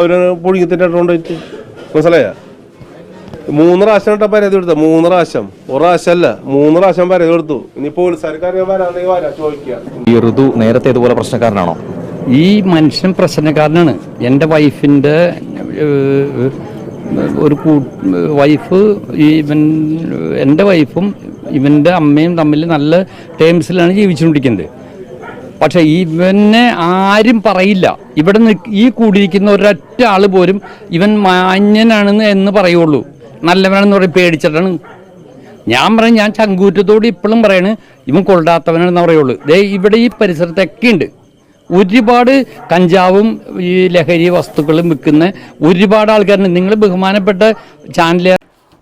അവർ പുഴുങ്ങി തിന്നിട്ടുണ്ട് വെച്ച് മനസ്സിലായ? മൂന്ന് പ്രാവശ്യം കേട്ടോ പരാതി കൊടുത്ത മൂന്ന് പ്രാവശ്യം. ഒരു അല്ല മൂന്ന് പ്രാവശ്യം പരാതി കൊടുത്തു ഇനി പോലീസുകാർക്ക് വരാണെങ്കിൽ വരാ ചോദിക്കുക ഈ ഋതു നേരത്തെ ഇതുപോലെ പ്രശ്നക്കാരനാണോ? ഈ മനുഷ്യൻ പ്രശ്നക്കാരനാണ്. എന്റെ വൈഫിന്റെ ഒരു കൂ വൈഫ് ഈ ഇവൻ എന്റെ വൈഫും ഇവന്റെ അമ്മയും തമ്മിൽ നല്ല ടേംസിലാണ് ജീവിച്ചുകൊണ്ടിരിക്കുന്നത്. പക്ഷേ ഇവനെ ആരും പറയില്ല. ഇവിടെ ഈ കൂടിയിരിക്കുന്ന ഒരൊറ്റ ആൾ പോലും ഇവൻ മാന്യനാണെന്ന് എന്ന് പറയുള്ളൂ. നല്ലവനാണെന്ന് പറയും പേടിച്ചിട്ടാണ്. ഞാൻ പറയും ഞാൻ ചങ്കൂറ്റത്തോട് ഇപ്പോഴും പറയാണ് ഇവൻ കൊള്ളാത്തവനാണെന്ന് പറയുള്ളൂ. ദേ ഇവിടെ ഈ പരിസരത്തൊക്കെ ഉണ്ട്. ഒരുപാട് കഞ്ചാവും ഈ ലഹരി വസ്തുക്കളും വിൽക്കുന്ന ഒരുപാട് ആൾക്കാരുണ്ട്. നിങ്ങൾ ബഹുമാനപ്പെട്ട ചാനൽ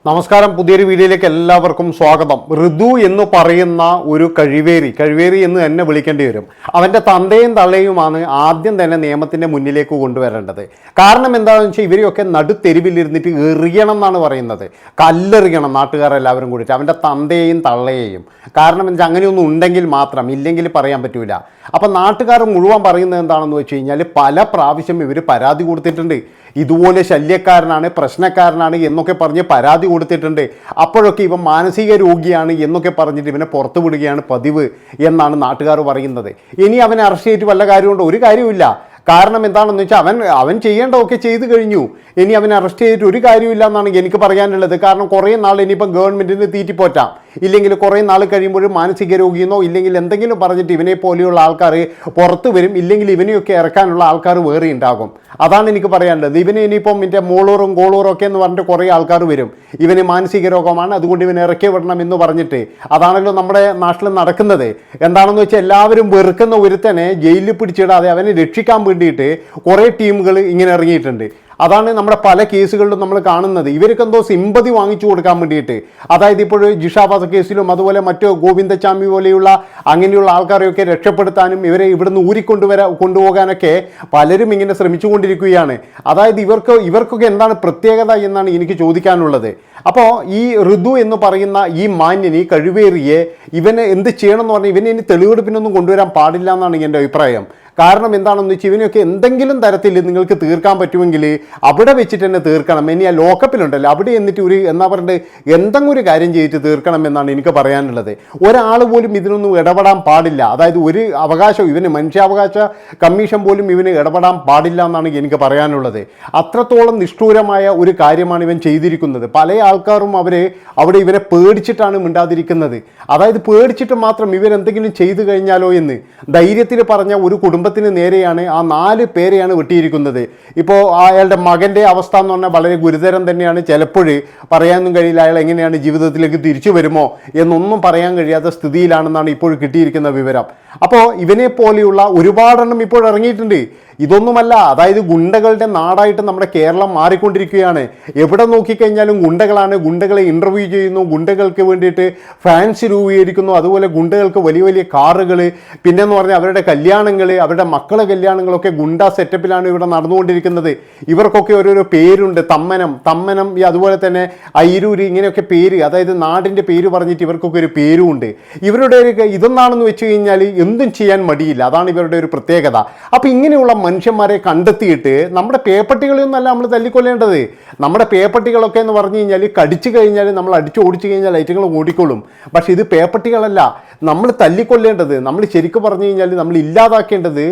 നമസ്കാരം. പുതിയൊരു വീഡിയോയിലേക്ക് എല്ലാവർക്കും സ്വാഗതം. ഋതു എന്ന് പറയുന്ന ഒരു കഴിവേരി കഴിവേരി എന്ന് തന്നെ വിളിക്കേണ്ടി വരും. അവന്റെ തന്തയും തള്ളയുമാണ് ആദ്യം തന്നെ നിയമത്തിന്റെ മുന്നിലേക്ക് കൊണ്ടുവരേണ്ടത്. കാരണം എന്താണെന്ന് വെച്ചാൽ ഇവരെയൊക്കെ നടുത്തെരുവിലിരുന്നിട്ട് എറിയണം എന്നാണ് പറയുന്നത്. കല്ലെറിയണം നാട്ടുകാരെല്ലാവരും കൂടിയിട്ട്. അവന്റെ തന്തയെയും തള്ളയെയും. കാരണം എന്താ അങ്ങനെയൊന്നും ഉണ്ടെങ്കിൽ മാത്രം ഇല്ലെങ്കിൽ പറയാൻ പറ്റൂല. അപ്പം നാട്ടുകാർ മുഴുവൻ പറയുന്നത് എന്താണെന്ന് വെച്ച് കഴിഞ്ഞാൽ പല പ്രാവശ്യം ഇവർ പരാതി കൊടുത്തിട്ടുണ്ട്. ഇതുപോലെ ശല്യക്കാരനാണ് പ്രശ്നക്കാരനാണ് എന്നൊക്കെ പറഞ്ഞ് പരാതി കൊടുത്തിട്ടുണ്ട്. അപ്പോഴൊക്കെ ഇവൻ മാനസിക രോഗിയാണ് എന്നൊക്കെ പറഞ്ഞിട്ട് ഇവനെ പുറത്തു വിടുകയാണ് പതിവ് എന്നാണ് നാട്ടുകാർ പറയുന്നത്. ഇനി അവനെ അറസ്റ്റ് ചെയ്തിട്ട് വല്ല കാര്യമുണ്ടോ? ഒരു കാര്യമില്ല കാരണം എന്താണെന്ന് വെച്ചാൽ അവൻ അവൻ ചെയ്യേണ്ടതൊക്കെ ചെയ്തു കഴിഞ്ഞു. ഇനി അവനെ അറസ്റ്റ് ചെയ്തിട്ട് ഒരു കാര്യമില്ല എന്നാണ് എനിക്ക് പറയാനുള്ളത്. കാരണം കുറേ നാൾ ഇനിയിപ്പം ഗവൺമെന്റിന് തീറ്റിപ്പോറ്റാം. ഇല്ലെങ്കിൽ കുറേ നാൾ കഴിയുമ്പോൾ മാനസിക രോഗിയെന്നോ ഇല്ലെങ്കിൽ എന്തെങ്കിലും പറഞ്ഞിട്ട് ഇവനെ പോലെയുള്ള ആൾക്കാർ പുറത്ത് വരും ഇല്ലെങ്കിൽ ഇവനെയൊക്കെ ഇറക്കാനുള്ള ആൾക്കാർ വേറെ ഉണ്ടാകും. അതാണ് എനിക്ക് പറയാനുള്ളത്. ഇവന് ഇനിയിപ്പം എന്റെ മോളൂറും ഗോളൂറും ഒക്കെ എന്ന് പറഞ്ഞിട്ട് കുറേ ആൾക്കാർ വരും. ഇവന് മാനസിക രോഗമാണ് അതുകൊണ്ട് ഇവനെ ഇറക്കി വിടണം എന്ന് പറഞ്ഞിട്ട്. അതാണല്ലോ നമ്മുടെ നാട്ടിൽ നടക്കുന്നത്. എന്താണെന്ന് വെച്ചാൽ എല്ലാവരും വെറുക്കുന്ന ഒരുത്തനെ ജയിലിൽ പിടിച്ചിടാതെ അവനെ രക്ഷിക്കാൻ വേണ്ടിയിട്ട് കുറേ ടീമുകൾ ഇങ്ങനെ ഇറങ്ങിയിട്ടുണ്ട്. അതാണ് നമ്മുടെ പല കേസുകളിലും നമ്മൾ കാണുന്നത്. ഇവർക്ക് എന്തോ സിമ്പതി വാങ്ങിച്ചു കൊടുക്കാൻ വേണ്ടിയിട്ട്. അതായത് ഇപ്പോൾ ജിഷാബാസ കേസിലും അതുപോലെ മറ്റു ഗോവിന്ദച്ചാമി പോലെയുള്ള അങ്ങനെയുള്ള ആൾക്കാരെയൊക്കെ രക്ഷപ്പെടുത്താനും ഇവരെ ഇവിടുന്ന് ഊരിക്കൊണ്ടുവരാ കൊണ്ടുപോകാനൊക്കെ പലരും ഇങ്ങനെ ശ്രമിച്ചുകൊണ്ടിരിക്കുകയാണ്. അതായത് ഇവർക്ക് ഇവർക്കൊക്കെ എന്താണ് പ്രത്യേകത എന്നാണ് എനിക്ക് ചോദിക്കാനുള്ളത്. അപ്പോൾ ഈ ഋതു എന്ന് പറയുന്ന ഈ മാന്യന് ഈ കഴിവേറിയെ ഇവന് എന്ത് ചെയ്യണം എന്ന് പറഞ്ഞാൽ ഇവനെ ഇനി തെളിവെടുപ്പിനൊന്നും കൊണ്ടുവരാൻ പാടില്ല എന്നാണ് എന്റെ അഭിപ്രായം. കാരണം എന്താണെന്ന് വെച്ചാൽ ഇവനൊക്കെ എന്തെങ്കിലും തരത്തിൽ നിങ്ങൾക്ക് തീർക്കാൻ പറ്റുമെങ്കിൽ അവിടെ വെച്ചിട്ട് തന്നെ തീർക്കണം. ഇനി ആ ലോക്കപ്പിലുണ്ടല്ലോ അവിടെ എന്നിട്ട് ഒരു എന്നാ പറഞ്ഞിട്ട് എന്തെങ്കിലും ഒരു കാര്യം ചെയ്തിട്ട് തീർക്കണം എന്നാണ് എനിക്ക് പറയാനുള്ളത്. ഒരാൾ പോലും ഇതിനൊന്നും ഇടപെടാൻ പാടില്ല. അതായത് ഒരു അവകാശം ഇവന് മനുഷ്യാവകാശ കമ്മീഷൻ പോലും ഇവന് ഇടപെടാൻ പാടില്ല എന്നാണ് എനിക്ക് പറയാനുള്ളത്. അത്രത്തോളം നിഷ്ഠൂരമായ ഒരു കാര്യമാണ് ഇവൻ ചെയ്തിരിക്കുന്നത്. പല ആൾക്കാരും അവരെ അവിടെ ഇവനെ പേടിച്ചിട്ടാണ് മിണ്ടാതിരിക്കുന്നത്. അതായത് പേടിച്ചിട്ട് മാത്രം ഇവരെന്തെങ്കിലും ചെയ്തു കഴിഞ്ഞാലോ എന്ന് ധൈര്യത്തിൽ പറഞ്ഞ ഒരു കുടുംബത്തിന് നേരെയാണ് ആ നാല് പേരെയാണ് വെട്ടിയിരിക്കുന്നത്. ഇപ്പോൾ അയാളുടെ മകന്റെ അവസ്ഥ എന്ന് പറഞ്ഞാൽ വളരെ ഗുരുതരം തന്നെയാണ്. ചിലപ്പോൾ പറയാനൊന്നും കഴിയില്ല അയാൾ എങ്ങനെയാണ് ജീവിതത്തിലേക്ക് തിരിച്ചു വരുമോ എന്നൊന്നും പറയാൻ കഴിയാത്ത സ്ഥിതിയിലാണെന്നാണ് ഇപ്പോൾ കിട്ടിയിരിക്കുന്ന വിവരം. അപ്പോൾ ഇവനെ പോലെയുള്ള ഒരുപാടെണ്ണം ഇപ്പോൾ ഇറങ്ങിയിട്ടുണ്ട്. ഇതൊന്നുമല്ല അതായത് ഗുണ്ടകളുടെ നാടായിട്ട് നമ്മുടെ കേരളം മാറിക്കൊണ്ടിരിക്കുകയാണ്. എവിടെ നോക്കിക്കഴിഞ്ഞാലും ഗുണ്ടകളാണ്. ഗുണ്ടകളെ ഇന്റർവ്യൂ ചെയ്യുന്നു. ഗുണ്ടകൾക്ക് വേണ്ടിയിട്ട് ഫാൻസ് രൂപീകരിക്കുന്നു. അതുപോലെ ഗുണ്ടകൾക്ക് വലിയ വലിയ കാറുകൾ പിന്നെന്ന് പറഞ്ഞാൽ അവരുടെ കല്യാണങ്ങൾ അവരുടെ മക്കളെ കല്യാണങ്ങളൊക്കെ ഗുണ്ട സെറ്റപ്പിലാണ് ഇവിടെ നടന്നുകൊണ്ടിരിക്കുന്നത്. ഇവർക്കൊക്കെ ഓരോരോ പേരുണ്ട്. തമ്മനം തമ്മനം ഈ അതുപോലെ തന്നെ ഐരൂര് ഇങ്ങനെയൊക്കെ പേര് അതായത് നാടിന്റെ പേര് പറഞ്ഞിട്ട് ഇവർക്കൊക്കെ ഒരു പേരുമുണ്ട്. ഇവരുടെ ഒരു ഇതൊന്നാണെന്ന് വെച്ച് കഴിഞ്ഞാൽ എന്തും ചെയ്യാൻ മടിയില്ല. അതാണ് ഇവരുടെ ഒരു പ്രത്യേകത. അപ്പോൾ ഇങ്ങനെയുള്ള മനുഷ്യന്മാരെ കണ്ടെത്തിയിട്ട് നമ്മുടെ പേപ്പട്ടികളെയൊന്നല്ല നമ്മൾ തല്ലിക്കൊല്ലേണ്ടത്. നമ്മുടെ പേപ്പട്ടികളൊക്കെ എന്ന് പറഞ്ഞു കഴിഞ്ഞാൽ കടിച്ചു കഴിഞ്ഞാൽ നമ്മൾ അടിച്ചു ഓടിച്ചു കഴിഞ്ഞാൽ ഐറ്റങ്ങൾ ഓടിക്കൊള്ളും. പക്ഷേ ഇത് പേപ്പട്ടികളല്ല. നമ്മൾ തല്ലിക്കൊല്ലേണ്ടത് നമ്മൾ ശരിക്കും പറഞ്ഞു കഴിഞ്ഞാൽ നമ്മൾ ഇല്ലാതാക്കേണ്ടത്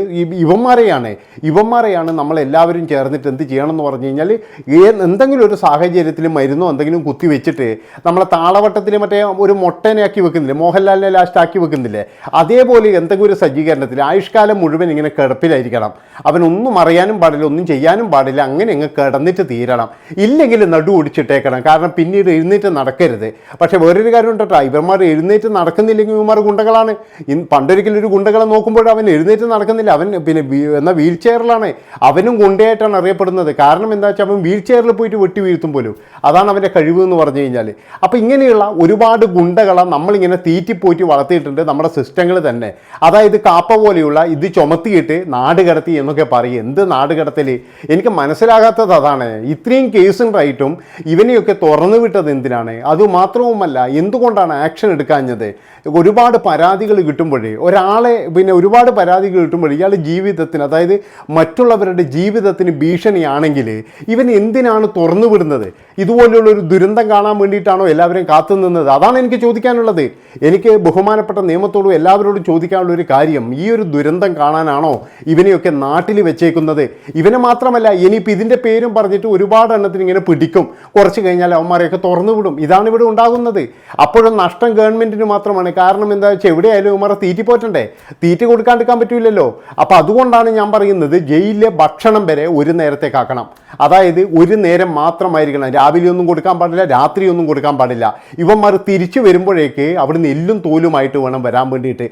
ഇവന്മാരെയാണ്. ഇവന്മാരെയാണ് നമ്മൾ എല്ലാവരും ചേർന്നിട്ട് എന്ത് ചെയ്യണം എന്ന് പറഞ്ഞു കഴിഞ്ഞാൽ എന്തെങ്കിലും ഒരു സാഹചര്യത്തിൽ മരുന്നോ എന്തെങ്കിലും കുത്തി വെച്ചിട്ട് നമ്മളെ താളവട്ടത്തിൽ മറ്റേ ഒരു മൊട്ടനെ ആക്കി വെക്കുന്നില്ലേ? മോഹൻലാലിനെ ലാസ്റ്റ് ആക്കി വെക്കുന്നില്ലേ? അതേപോലെ എന്തെങ്കിലും ഒരു സജ്ജീകരണത്തിൽ? ആയുഷ്കാലം മുഴുവൻ ഇങ്ങനെ കിടപ്പിലായിരിക്കണം. അവനൊന്നും അറിയാനും പാടില്ല ഒന്നും ചെയ്യാനും പാടില്ല അങ്ങനെ അങ്ങ് കിടന്നിട്ട് തീരണം. ഇല്ലെങ്കിൽ നടു ഒടിച്ചിട്ടേക്കണം കാരണം പിന്നീട് എഴുന്നേറ്റ് നടക്കരുത്. പക്ഷേ വേറൊരു കാര്യം ഉണ്ട്? ഇവന്മാർ എഴുന്നേറ്റ് നടക്കുന്നില്ലെങ്കിൽ ഇവന്മാർ ഗുണ്ടകളാണ്. പണ്ടൊരിക്കലും ഒരു ഗുണ്ടകളെ നോക്കുമ്പോൾ അവൻ എഴുന്നേറ്റ് നടക്കുന്നില്ല. അവൻ പിന്നെ എന്നാൽ വീൽ ചെയറിലാണ്. അവനും ഗുണ്ടയായിട്ടാണ് അറിയപ്പെടുന്നത്. കാരണം എന്താ വെച്ചാൽ അവൻ വീൽ ചെയറിൽ പോയിട്ട് വെട്ടി വീഴ്ത്തും പോലും. അതാണ് അവന്റെ കഴിവ് എന്ന് പറഞ്ഞു കഴിഞ്ഞാൽ അപ്പോൾ ഇങ്ങനെയുള്ള ഒരുപാട് ഗുണ്ടകളെ നമ്മളിങ്ങനെ തീറ്റിപ്പോയിട്ട് വളർത്തിയിട്ടുണ്ട് നമ്മുടെ സിസ്റ്റങ്ങൾ തന്നെ. അതായത് കാപ്പ പോലെയുള്ള ഇത് ചുമത്തിയിട്ട് നാട് കടത്തി എന്നൊക്കെ പറയും. എന്ത് നാട് കടത്തൽ എനിക്ക് മനസ്സിലാകാത്തത് അതാണ്. ഇത്രയും കേസുണ്ടായിട്ടും ഇവനെയൊക്കെ തുറന്നു വിട്ടത് എന്തിനാണ്? അതുമാത്രവുമല്ല എന്തുകൊണ്ടാണ് ആക്ഷൻ എടുക്കാഞ്ഞത്? ഒരുപാട് പരാതികൾ കിട്ടുമ്പോഴേ ഒരാളെ പിന്നെ ഒരുപാട് പരാതികൾ കിട്ടുമ്പോഴേ ഇയാളുടെ ജീവിതത്തിന് അതായത് മറ്റുള്ളവരുടെ ജീവിതത്തിന് ഭീഷണിയാണെങ്കിൽ ഇവൻ എന്തിനാണ് തുറന്നു വിടുന്നത്? ഇതുപോലെയുള്ള ഒരു ദുരന്തം കാണാൻ വേണ്ടിയിട്ടാണോ എല്ലാവരും കാത്തു നിന്നത്? അതാണ് എനിക്ക് ചോദിക്കാനുള്ളത്. എനിക്ക് ബഹുമാനപ്പെട്ട നിയമത്തോടും എല്ലാവരോടും ചോദിക്കാനുള്ള ഒരു കാര്യം ഈ ഒരു ദുരന്തം കാണാനാണോ ഇവനെയൊക്കെ നാട്ടിൽ വെച്ചേക്കുന്നത്? ഇവനെ മാത്രമല്ല ഇനിയിപ്പോൾ ഇതിന്റെ പേരും പറഞ്ഞിട്ട് ഒരുപാട് എണ്ണത്തിന് ഇങ്ങനെ പിടിക്കും. കുറച്ച് കഴിഞ്ഞാൽ അവന്മാരെയൊക്കെ തുറന്നു വിടും. ഇതാണ് ഇവിടെ ഉണ്ടാകുന്നത്. അപ്പോഴും നഷ്ടം ഗവൺമെന്റിന് മാത്രമാണ്. കാരണം എന്താ വെച്ചാൽ എവിടെയായാലും ഇവന്മാരെ തീറ്റി പോറ്റണ്ടേ? തീറ്റി കൊടുക്കാണ്ടിരിക്കാൻ പറ്റില്ലല്ലോ അപ്പോൾ അതുകൊണ്ടാണ് ഞാൻ പറയുന്നത് ജയിലിലെ ഭക്ഷണം വരെ ഒരു നേരത്തേക്കാക്കണം അതായത് ഒരു നേരം മാത്രമായിരിക്കണം. രാവിലെ ഒന്നും കൊടുക്കാൻ പാടില്ല രാത്രി ഒന്നും കൊടുക്കാൻ പാടില്ല. ഇവന്മാർ തിരിച്ചു വരുമ്പോഴേക്ക് അവിടുന്ന് എല്ലും തോലുമായിട്ട് വേണം വരാൻ വേണ്ടിയിട്ട്.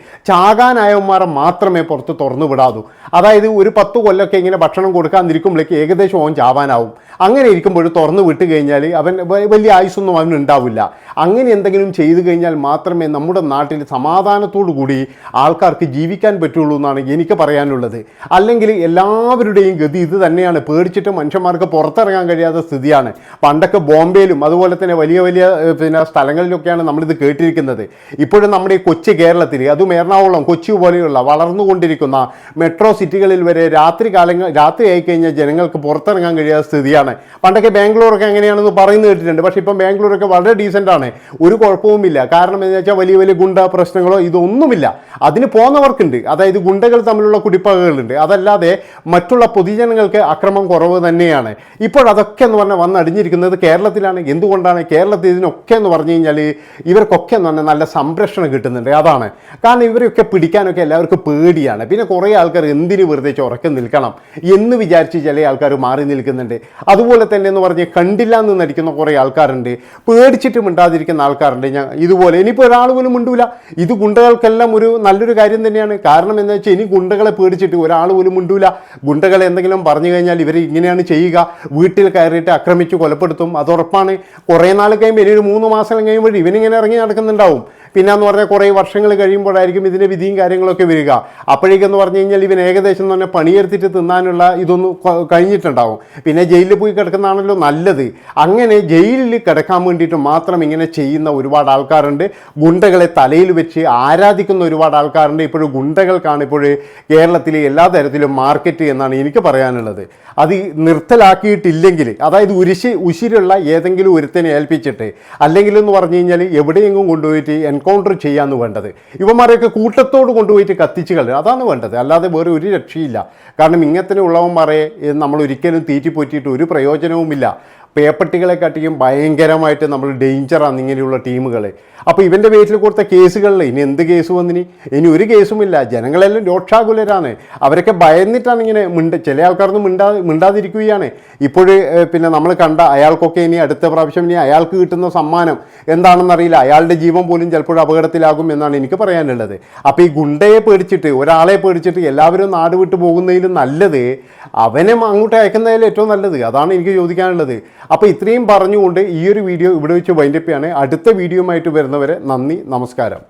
ചാകാനായവന്മാരെ മാത്രമേ പുറത്ത് തുറന്നു വിടാതൂ. അതായത് ഒരു പത്ത് കൊല്ലമൊക്കെ ഇങ്ങനെ ഭക്ഷണം കൊടുക്കാതിരിക്കുമ്പോഴേക്ക് ഏകദേശം ഓൻ ചാവാനാവും. അങ്ങനെ ഇരിക്കുമ്പോൾ തുറന്നു വിട്ട് കഴിഞ്ഞാൽ അവൻ വലിയ ആയുസൊന്നും അവന് ഉണ്ടാവില്ല. അങ്ങനെ എന്തെങ്കിലും ചെയ്തു കഴിഞ്ഞാൽ മാത്രമേ നമ്മുടെ നാട്ടിൽ സമാധാനത്തോടു കൂടി ആൾക്കാർക്ക് ജീവിക്കാൻ പറ്റുള്ളൂ എന്നാണ് എനിക്ക് പറയാനുള്ളത്. അല്ലെങ്കിൽ എല്ലാവരുടെയും ഗതി ഇത് തന്നെയാണ്. പേടിച്ചിട്ട് മനുഷ്യന്മാർക്ക് പുറത്തിറങ്ങാൻ കഴിയാത്ത സ്ഥിതിയാണ്. പണ്ടൊക്കെ ബോംബെയിലും അതുപോലെ തന്നെ വലിയ വലിയ പിന്നെ സ്ഥലങ്ങളിലൊക്കെയാണ് നമ്മളിത് കേട്ടിരിക്കുന്നത്. ഇപ്പോഴും നമ്മുടെ ഈ കൊച്ചു കേരളത്തിൽ അതും എറണാകുളം കൊച്ചി പോലെയുള്ള വളർന്നുകൊണ്ടിരിക്കുന്ന മെട്രോ സിറ്റികളിൽ വരെ രാത്രി കാലങ്ങൾ രാത്രി ആയിക്കഴിഞ്ഞാൽ ജനങ്ങൾക്ക് പുറത്തിറങ്ങാൻ കഴിയാത്ത സ്ഥിതിയാണ്. പണ്ടൊക്കെ ബാംഗ്ലൂരൊക്കെ എങ്ങനെയാണെന്ന് പറയുന്നത് കേട്ടിട്ടുണ്ട്. പക്ഷേ ഇപ്പം ബാംഗ്ലൂരൊക്കെ വളരെ ഡീസന്റ് ആണ്. ഒരു കുഴപ്പവുമില്ല. കാരണം എന്ന് വെച്ചാൽ വലിയ വലിയ ഗുണ്ട പ്രശ്നങ്ങളോ ഇതൊന്നുമില്ല. അതിന് പോകുന്നവർക്കുണ്ട് അതായത് ഗുണ്ടകൾ തമ്മിലുള്ള കുടിപ്പകകളുണ്ട്. അതല്ലാതെ മറ്റുള്ള പൊതുജനങ്ങൾക്ക് അക്രമം കുറവ് തന്നെയാണ്. ഇപ്പോൾ അതൊക്കെ എന്ന് പറഞ്ഞാൽ വന്നടിഞ്ഞിരിക്കുന്നത് കേരളത്തിലാണ്. എന്തുകൊണ്ടാണ്? കേരളത്തിൽ ഇതിനൊക്കെ എന്ന് പറഞ്ഞു കഴിഞ്ഞാൽ ഇവർക്കൊക്കെ എന്ന് പറഞ്ഞാൽ നല്ല സംരക്ഷണം കിട്ടുന്നുണ്ട്. അതാണ്. കാരണം ഇവരൊക്കെ പിടിക്കാനൊക്കെ എല്ലാവർക്കും പേടിയാണ്. പിന്നെ കുറേ ആൾക്കാർ എന്തിന് വെറുതെ ചുറക്കം നിൽക്കണം? എന്ന് വിചാരിച്ച് ചില ആൾക്കാർ മാറി നിൽക്കുന്നുണ്ട്. അതുപോലെ തന്നെ എന്ന് പറഞ്ഞ് കണ്ടില്ല എന്ന് നടിക്കുന്ന കുറേ ആൾക്കാരുണ്ട്. പേടിച്ചിട്ട് മിണ്ടാതിരിക്കുന്ന ആൾക്കാരുണ്ട്. ഞാൻ ഇതുപോലെ ഇനിയിപ്പോൾ ഒരാൾ പോലും മിണ്ടൂല. ഇത് ഗുണ്ടകൾക്കെല്ലാം ഒരു നല്ലൊരു കാര്യം തന്നെയാണ്. കാരണം എന്താ വെച്ചാൽ ഇനി ഗുണ്ടകളെ പേടിച്ചിട്ട് ഒരാൾ പോലും മിണ്ടൂല. ഗുണ്ടകൾ എന്തെങ്കിലും പറഞ്ഞു കഴിഞ്ഞാൽ ഇവർ ഇങ്ങനെയാണ് ചെയ്യുക. വീട്ടിൽ കയറിയിട്ട് ആക്രമിച്ച് കൊലപ്പെടുത്തും. അത് ഉറപ്പാണ്. കുറേ നാൾ കഴിയുമ്പോൾ ഇനി ഒരു മൂന്ന് മാസം കഴിയുമ്പോൾ ഇവനിങ്ങനെ ഇറങ്ങി നടക്കുന്നുണ്ടാവും. പിന്നെ എന്ന് പറഞ്ഞാൽ കുറേ വർഷങ്ങൾ കഴിയുമ്പോഴായിരിക്കും ഇതിന്റെ വിധിയും കാര്യങ്ങളൊക്കെ വരിക. അപ്പോഴേക്കെന്ന് പറഞ്ഞു കഴിഞ്ഞാൽ ഇവൻ ഏകദേശം എന്ന് പറഞ്ഞാൽ പണിയെടുത്തിട്ട് തിന്നാനുള്ള ഇതൊന്നും കഴിഞ്ഞിട്ടുണ്ടാവും. പിന്നെ ജയിലിൽ പോയി കിടക്കുന്നതാണല്ലോ നല്ലത്. അങ്ങനെ ജയിലിൽ കിടക്കാൻ വേണ്ടിയിട്ട് മാത്രം ഇങ്ങനെ ചെയ്യുന്ന ഒരുപാട് ആൾക്കാരുണ്ട്. ഗുണ്ടകളെ തലയിൽ വെച്ച് ആരാധിക്കുന്ന ഒരുപാട് ആൾക്കാരുണ്ട്. ഇപ്പോഴും ഗുണ്ടകൾക്കാണ് ഇപ്പോൾ കേരളത്തിലെ എല്ലാ തരത്തിലും മാർക്കറ്റ് എന്നാണ് എനിക്ക് പറയാനുള്ളത്. അത് നിർത്തലാക്കിയിട്ടില്ലെങ്കിൽ അതായത് ഉരിശി ഉശിരുള്ള ഏതെങ്കിലും ഒരുത്തനെ ഏൽപ്പിച്ചിട്ട് അല്ലെങ്കിൽ എന്ന് പറഞ്ഞു കഴിഞ്ഞാൽ എവിടെയെങ്കിലും കൊണ്ടുപോയിട്ട് എൻകൗണ്ടർ ചെയ്യാന്ന് വേണ്ടത്. ഇവന്മാരെയൊക്കെ കൂട്ടത്തോട് കൊണ്ടുപോയിട്ട് കത്തിച്ച് കളയുക അതാണ് വേണ്ടത്. അല്ലാതെ വേറെ ഒരു രക്ഷയില്ല. കാരണം ഇങ്ങനത്തെ ഉള്ളവന്മാരെ നമ്മൾ ഒരിക്കലും തീറ്റിപ്പോറ്റിയിട്ട് ഒരു പ്രയോജനവുമില്ല. പേപ്പട്ടികളെ കാട്ടിയും ഭയങ്കരമായിട്ട് നമ്മൾ ഡേഞ്ചറാണ് ഇങ്ങനെയുള്ള ടീമുകളെ. അപ്പോൾ ഇവന്റെ പേരിൽ കൊടുത്ത കേസുകളിൽ ഇനി എന്ത് കേസ് വന്നിനി? ഇനി ഒരു കേസുമില്ല ജനങ്ങളെല്ലാം രോക്ഷാകുലരാണ്. അവരൊക്കെ ഭയന്നിട്ടാണ് ഇങ്ങനെ മിണ്ട ചില ആൾക്കാരൊന്നും മിണ്ടാ മിണ്ടാതിരിക്കുകയാണ്. ഇപ്പോൾ പിന്നെ നമ്മൾ കണ്ട അയാൾക്കൊക്കെ ഇനി അടുത്ത പ്രാവശ്യം ഇനി അയാൾക്ക് കിട്ടുന്ന സമ്മാനം എന്താണെന്നറിയില്ല അയാളുടെ ജീവൻ പോലും ചിലപ്പോൾ അപകടത്തിലാകും എന്നാണ് എനിക്ക് പറയാനുള്ളത്. അപ്പോൾ ഈ ഗുണ്ടയെ പേടിച്ചിട്ട് ഒരാളെ പേടിച്ചിട്ട് എല്ലാവരും നാട് വിട്ടു പോകുന്നതിലും നല്ലത് അവനെ അങ്ങോട്ട് അയക്കുന്നതിൽ ഏറ്റവും നല്ലത്. അതാണ് എനിക്ക് ചോദിക്കാനുള്ളത്. അപ്പോൾ ഇത്രയും പറഞ്ഞുകൊണ്ട് ഈ ഒരു വീഡിയോ ഇവിടെ വെച്ച് വൈൻഡപ്പ് ചെയ്യാണ്. അടുത്ത വീഡിയോയുമായിട്ട് വരുന്നവരെ നന്ദി നമസ്കാരം.